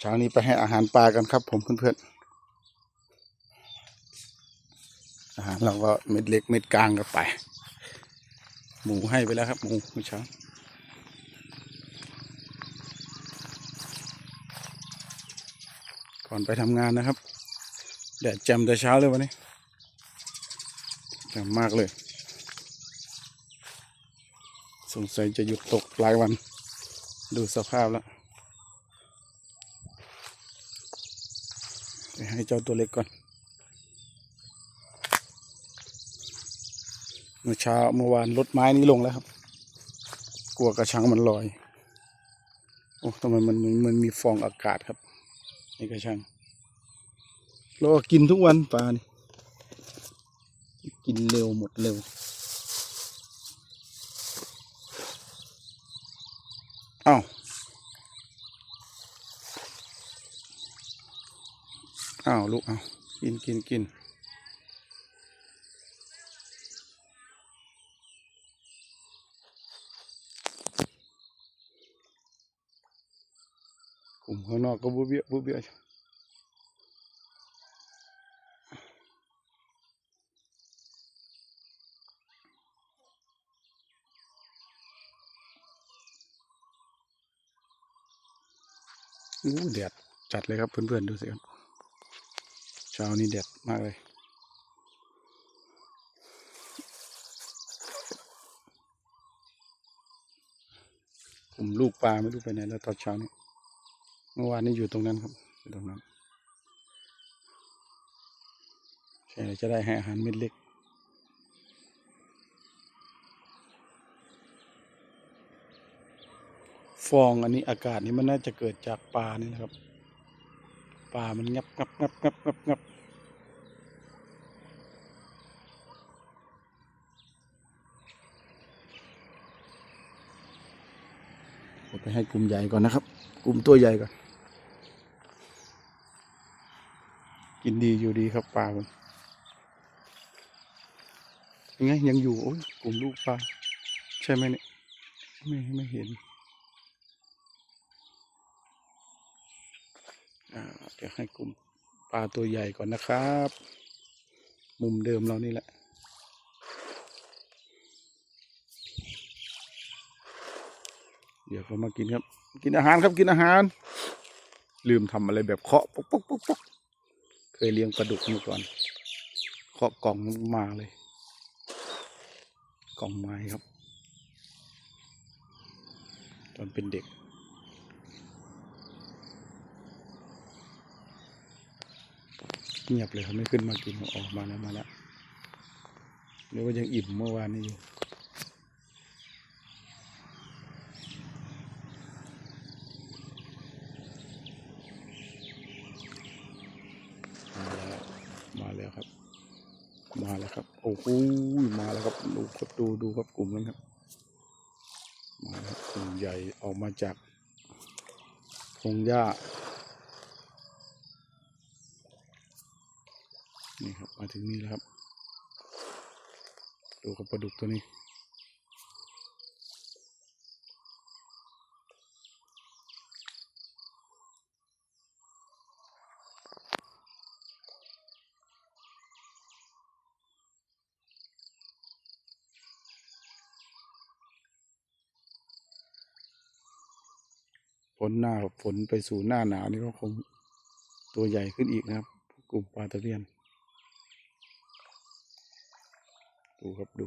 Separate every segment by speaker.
Speaker 1: เช้านี้ไปให้อาหารปลากันครับ ผมเพื่อนๆอาหารเราก็เม็ดเล็กเม็ดกลางก็ไป หมูให้ไปแล้วครับ หมูเมื่อเช้าก่อนไปทำงานนะครับแดดแจ่มแต่เช้าเลยวันนี้แจ่มมากเลย สงสัยจะหยุดตกหลายวัน ดูสภาพแล้ว ไป ให้เจ้าตัวเล็กก่อนเมื่อเช้าเมื่อวานรถไม้นี้ลงแล้วครับ กลัวกระชังมันลอย โอ้ทำไมมันมันมันมีฟองอากาศครับในกระชังเราก็กินทุกวันปลานี่กินเร็วหมดเร็วอ้าว อ้าวลูกอ้าวกินกินกินกลุ่มข้างนอกก็บุเบียบุเบียอู้แดดจัดเลยครับเพื่อนๆดูสิครับ เช้านี้แดดมากเลยผมลูกปลาไม่รู้ไปไหนแล้วตอนเช้านี้ เมื่อวานนี้อยู่ตรงนั้นครับอยู่ตรงนั้นใช่จะได้ให้อาหารเม็ดเล็กฟองอันนี้อากาศนี้มันน่าจะเกิดจากปลานี่นะครับ ปลามันงับงับงับงับงับงับไปให้กลุ่มใหญ่ก่อนนะครับ กลุ่มตัวใหญ่ก่อน กินดีอยู่ดีครับปลาผมยังไงยังอยู่โอ้ยกลุ่มลูกปลาใช่ไหมเนี่ยไม่ไม่เห็น อ่า เดี๋ยวให้กลุ่มปลาตัวใหญ่ก่อนนะครับ มุมเดิมเรานี่แหละ เดี๋ยวเขามากินครับ กินอาหารครับกินอาหาร ลืมทำอะไรแบบเคาะปุ๊กปุ๊กปุ๊กปุ๊กเคยเลี้ยงปลาดุกเมื่อก่อนเคาะกล่องมาเลยกล่องไม้ครับ ตอนเป็นเด็ก เงียบเลยเขาไม่ขึ้นมากินออกมาแล้วมาแล้วหรือว่ายังอิ่มเมื่อวานนี้อยู่มาแล้วมาแล้วครับ มาแล้วครับ โอ้โหมาแล้วครับดูครับดูดูครับกลุ่มนั้นครับ มาแล้วกลุ่มใหญ่ออกมาจากพงหญ้า นี่ครับ มาถึงนี่แล้วครับ ดูกับปลาดุกตัวนี้ ฝนหน้าฝนไปสู่หน้าหนาวนี่ก็คงตัวใหญ่ขึ้นอีกนะครับ กลุ่มปลาตะเพียน ดูครับดู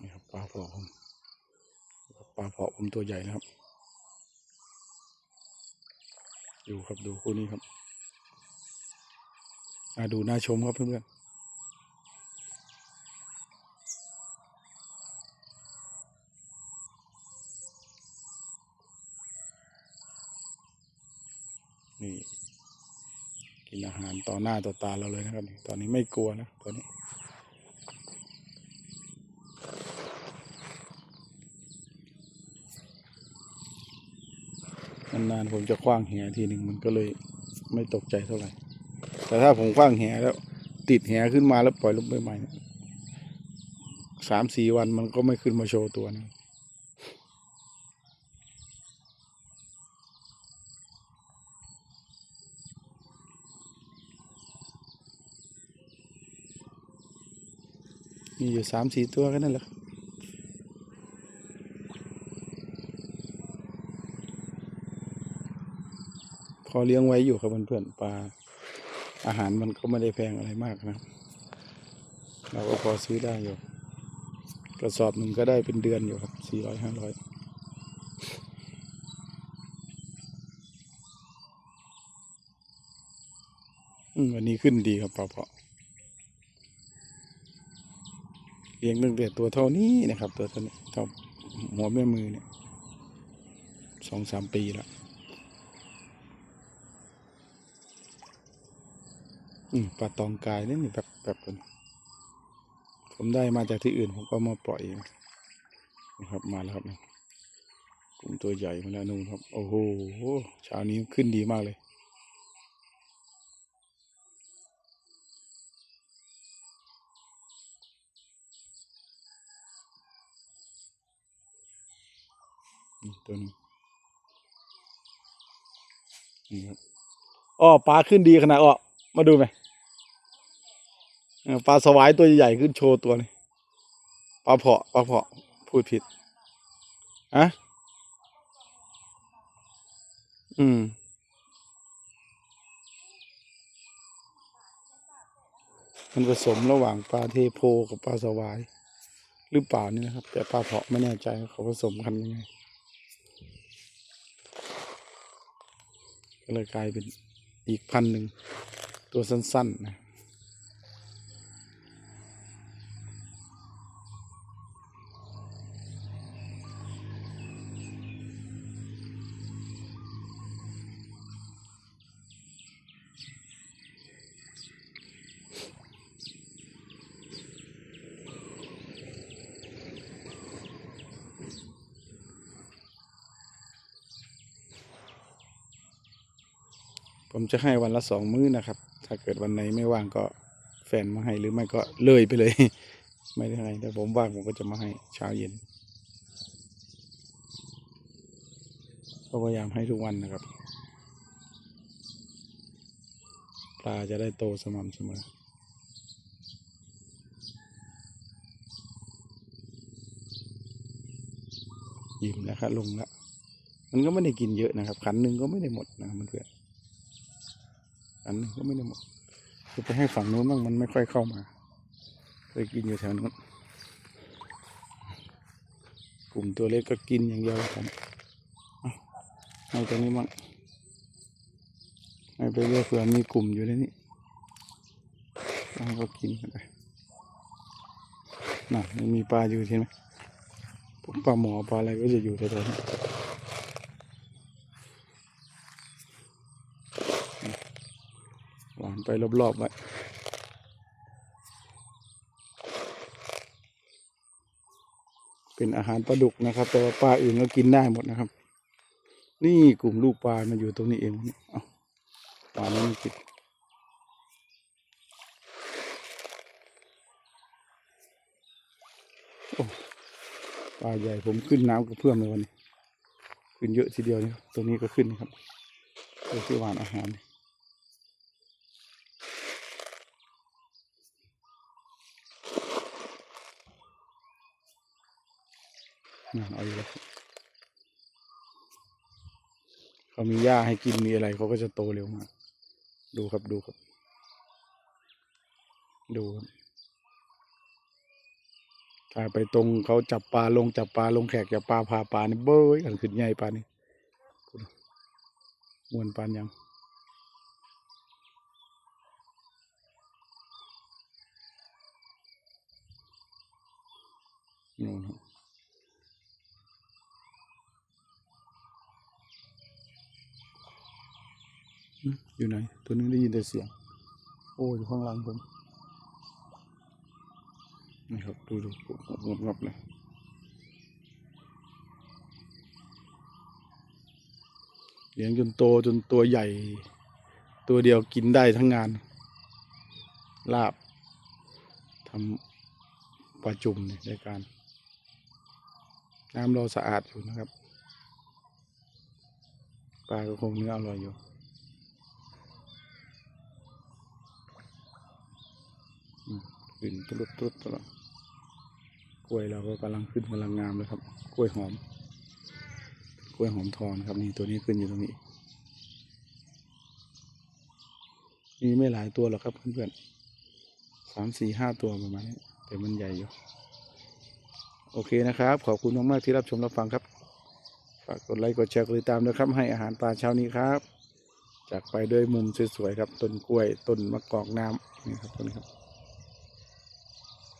Speaker 1: นี่ครับปลาเผาะผมปลาเผาะผมตัวใหญ่นะครับ ดูครับดูคู่นี้ครับอ่าดูน่าชมครับเพื่อนๆนี่ กินอาหารต่อหน้าต่อตาเราเลยนะครับ ตอนนี้ไม่กลัวนะตอนนี้ นานๆผมจะคว้างแหทีหนึ่งมันก็เลยไม่ตกใจเท่าไหร่ แต่ถ้าผมคว้างแหแล้ว ติดแหขึ้นมาแล้วปล่อยลงไปใหม่สามสี่วันมันก็ไม่ขึ้นมาโชว์ตัวนะ มีอยู่สามสี่ตัวแค่นั้นแหละพอเลี้ยงไว้อยู่ครับเพื่อนๆปลาอาหารมันก็ไม่ได้แพงอะไรมากนะ เราก็พอซื้อได้อยู่ กระสอบหนึ่งก็ได้เป็นเดือนอยู่ครับสี่ร้อยห้าร้อยวันนี้ขึ้นดีครับปลาเพาะ เลี้ยงตั้งแต่ตัวเท่านี้นะครับ ตัวเท่านี้เท่าหัวแม่มือเนี่ยสองสามปีแล้วอืมปลาตองกายนี่นี่แบบแบบผมได้มาจากที่อื่นผมก็มาปล่อยนะครับมาแล้วครับกลุ่มตัวใหญ่มาแล้วนู่นครับ โอ้โหเช้านี้ขึ้นดีมากเลย ตัวนี้นี่ครับอ้อปลาขึ้นดีขนาดอ้อมาดูไหมปลาสวายตัวใหญ่ขึ้นโชว์ตัวเลยปลาเพาะปลาเพาะพูดผิดอะอืมมันผสมระหว่างปลาเทโพกับปลาสวาย หรือเปล่านี่นะครับ แต่ปลาเพาะไม่แน่ใจเขาผสมกันยังไง ก็เลยกลายเป็นอีกพันหนึ่งตัวสั้นๆนะ ผมจะให้วันละสองมื้อนะครับ ถ้าเกิดวันไหนไม่ว่างก็แฟนมาให้หรือไม่ก็เลยไปเลย ไม่ได้ให้แต่ผมว่างผมก็จะมาให้เช้าเย็นก็พยายามให้ทุกวันนะครับ ปลาจะได้โตสม่ำเสมอยิ้มแล้วครับลงแล้วมันก็ไม่ได้กินเยอะนะครับขันหนึ่งก็ไม่ได้หมดนะครับเพื่อน ๆขันนึงก็ไม่ได้หมดจะไปให้ฝั่งนู้นบ้างมันไม่ค่อยเข้ามาเคยกินอยู่แถวนู้นกลุ่มตัวเล็กก็กินอย่างเดียวครับเอาให้ตรงนี้บ้างให้ไปเรื่อยเผื่อมีกลุ่มอยู่ในนี้แล้วก็กินกันไปน่ะมีปลาอยู่ใช่ไหมปลาหมอปลาอะไรก็จะอยู่แถวๆนี้หวาน ไปรอบๆไว้เป็นอาหารปลาดุกนะครับ แต่ว่าปลาอื่นก็กินได้หมดนะครับ นี่กลุ่มลูกปลามาอยู่ตรงนี้เองเอาปลาไม่กินปลาใหญ่ผมขึ้นน้ำกับเพื่อนเลยวันนี้ ขึ้นเยอะทีเดียวนี่ครับ ตัวนี้ก็ขึ้นนะครับตัวที่หวานอาหารนี่ นั่นเอาอยู่แล้วเขามีหญ้าให้กินมีอะไรเขาก็จะโตเร็วมากดูครับดูครับ ดูครับถ้าไปตรงเขาจับปลาลงจับปลาลงแขกจับปลาพาปลานี่เบ้ยกันขึ้นใหญ่ปลานี่มวนปานยังนู่นครับ อยู่ไหน ตัวนึงได้ยินแต่เสียง โอ้อยู่ข้างหลังผมนี่ครับ ดูดูงบงบเลยเลี้ยงจนโตจนตัวใหญ่ ตัวเดียวกินได้ทั้งงาน ลาบทำปลาจุ่มในรายการ น้ำเราสะอาดอยู่นะครับปลาก็คงเนื้ออร่อยอยู่ อืม ขึ้นตุลุดตุลุดตลอดกล้วยเราก็กำลังขึ้นกำลังงามเลยครับ กล้วยหอม กล้วยหอมทองนะครับนี่ตัวนี้ขึ้นอยู่ตรงนี้ มีไม่หลายตัวหรอกครับเพื่อนๆสามสี่ห้าตัวประมาณนี้แต่มันใหญ่อยู่ โอเคนะครับ ขอบคุณมากๆที่รับชมรับฟังครับ ฝากกดไลค์กดแชร์กดติดตามนะครับให้อาหารปลาเช้านี้ครับจากไปด้วยมุมสวยๆครับต้นกล้วยต้นมะกอกน้ำนี่ครับต้นครับ